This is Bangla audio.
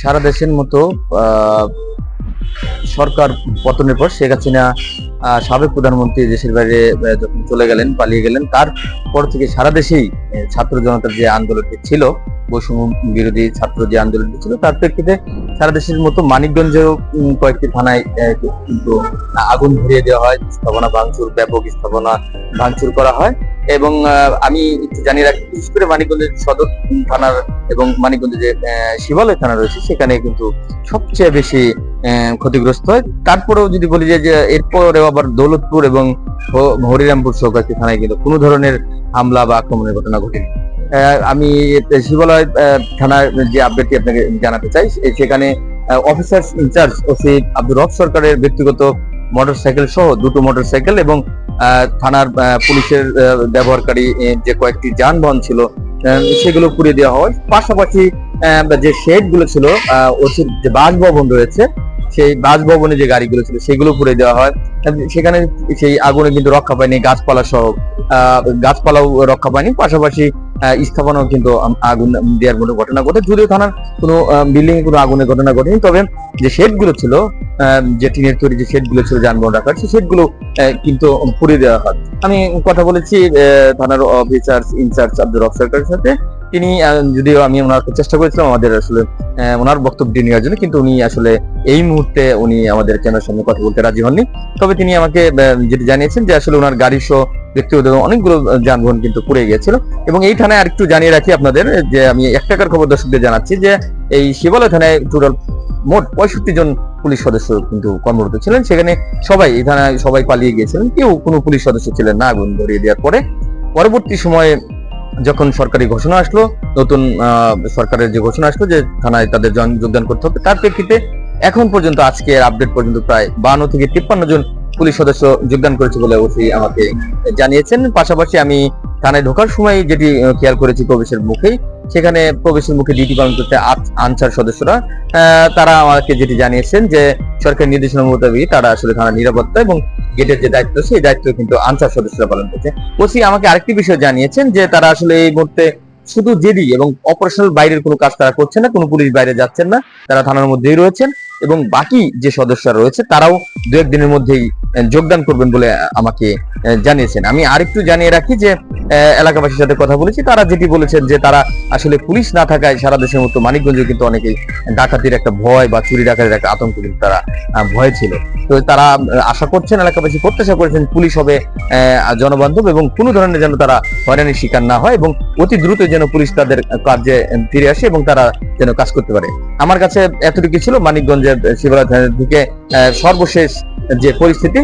সারা দেশের মতো সরকার পতনের পর শেখ হাসিনা সাবেক প্রধানমন্ত্রী দেশের বাইরে যখন চলে গেলেন, পালিয়ে গেলেন, তারপর থেকে সারা দেশেই ছাত্র জনতার যে আন্দোলনটি ছিল, বৈষম্য বিরোধী ছাত্র যে আন্দোলনটি ছিল, তার প্রেক্ষিতে সারা দেশের মতো মানিকগঞ্জেও কয়েকটি থানায় কিন্তু, আগুন ধরিয়ে দেওয়া হয়, স্থাপনা ভাঙচুর, ব্যাপক স্থাপনা ভাঙচুর করা হয়। এবং আমি জানিয়ে রাখি, বিশেষ করে মানিকগঞ্জের সদর থানার এবং মানিকগঞ্জে যে শিবালয় থানা রয়েছে, সেখানে কিন্তু সবচেয়ে বেশি ক্ষতিগ্রস্ত হয়। তারপরেও যদি বলি যে এরপরেও আবার দৌলতপুর এবং হরিরামপুর সহ থানায় কিন্তু কোনো ধরনের হামলা বা আক্রমণের ঘটনা ঘটেনি। আমি শিবালয় থানার যে আপডেটটি আপনাকে জানাতে চাই সেখানে অফিসার ইনচার্জ ওসি আব্দুর রব সরকারের ব্যক্তিগত মোটরসাইকেল সহ দুটো মোটরসাইকেল এবং থানার পুলিশের ব্যবহারকারী যে কয়েকটি যানবাহন ছিল সেগুলো পুড়িয়ে দেওয়া হয়। পাশাপাশি যে শেডগুলো ছিল ওসির যে বাসভবন রয়েছে, সেই বাসভবনে যে গাড়িগুলো ছিল, সেগুলো পুড়ে দেওয়া হয়। সেখানে সেই আগুনে কিন্তু রক্ষা পায়নি গাছপালা সহ। গাছপালাও রক্ষা পায়নি। পাশাপাশি স্থাপনাও কিন্তু আগুন দেওয়ার মতো ঘটনা ঘটে। যদিও থানার কোনো বিল্ডিং এ কোনো আগুনের ঘটনা ঘটেনি তবে যে শেডগুলো ছিল যে টিনের তৈরি যে শেডগুলো ছিল যানবাহন রাখার সেই শেডগুলো আহ, কিন্তু পুড়িয়ে দেওয়া হয়। আমি কথা বলেছি থানার অফিসার ইনচার্জ আব্দুর রফ সরকারের সাথে। তিনি যদিও আমি ওনাকে চেষ্টা করেছিলাম আমাদের আসলে ওনার বক্তব্যটি নেওয়ার জন্য, কিন্তু উনি আসলে এই মুহূর্তে উনি আমাদের চ্যানেলের সামনে কথা বলতে রাজি হননি। তবে তিনি আমাকে যেটি জানিয়েছেন যে আসলে ওনার গাড়ি সহ ব্যক্তিগত অনেকগুলো যানবাহন কিন্তু পুড়ে গিয়েছিল। এবং এই থানায় আরেকটু জানিয়ে রাখি আপনাদের, যে আমি এক টাকার খবর দর্শকদের জানাচ্ছি যে এই শিবালয় থানায় টোটাল মোট পঁয়ষট্টি জন পুলিশ সদস্য কিন্তু কর্মরত ছিলেন। সেখানে সবাই, এই থানায় সবাই পালিয়ে গিয়েছিলেন। কেউ কোনো পুলিশ সদস্য ছিলেন না, আগুন ধরিয়ে দেওয়ার পরে। পরবর্তী সময়ে যখন সরকারি ঘোষণা আসলো, নতুন সরকারের যে ঘোষণা আসলো যে থানায় তাদের যোগদান করতে হবে, তার প্রেক্ষিতে এখন পর্যন্ত আজকে আপডেট পর্যন্ত প্রায় বান্ন থেকে তিপ্পান্ন জন পুলিশ সদস্য যোগদান করেছে বলে ওসি আমাকে জানিয়েছেন। পাশাপাশি আমি থানায় ঢোকার সময় যেটি খেয়াল করেছি প্রবেশের মুখেই, সেখানে প্রবেশের মুখে ডিউটি পালন করতে আনসার সদস্যরা তারা আমাকে যেটি জানিয়েছেন যে সরকারি নির্দেশনা মোতাবেক তারা আসলে থানার নিরাপত্তা এবং গেটের যে দায়িত্ব, সেই দায়িত্ব কিন্তু আনসার সদস্যরা পালন করছে। ওসি আমাকে আরেকটি বিষয় জানিয়েছেন যে তারা আসলে এই মুহূর্তে শুধু জেডি এবং অপারেশনাল বাইরের কোনো কাজ তারা করছেন না, কোনো পুলিশ বাইরে যাচ্ছেন না, তারা থানার মধ্যেই রয়েছেন এবং বাকি যে সদস্যরা রয়েছে তারাও দু একদিনের মধ্যেই যোগদান করবেন বলে আমাকে জানিয়েছেন। আমি আরেকটু জানিয়ে রাখি যে এলাকাবাসীর সাথে কথা বলেছি। তারা যেটি বলেছেন যে তারা আসলে পুলিশ না থাকায় সারা দেশের মতো মানিকগঞ্জে কিন্তু অনেকেই ডাকাতির একটা ভয় বা চুরি ডাকাতির একটা আতঙ্ক কিন্তু তারা ভয় ছিল। তো তারা আশা করছেন এলাকাবাসী প্রত্যাশা করেছেন পুলিশ হবে জনবান্ধব এবং কোনো ধরনের যেন তারা হয়রানির শিকার না হয় এবং অতি দ্রুত যেন পুলিশ তাদের আহ, ফিরে আসে এবং তারা যেন কাজ করতে পারে। আমার কাছে এতটুকু ছিল মানিকগঞ্জের শিবরাজ আহ, সর্বশেষ যে পরিস্থিতি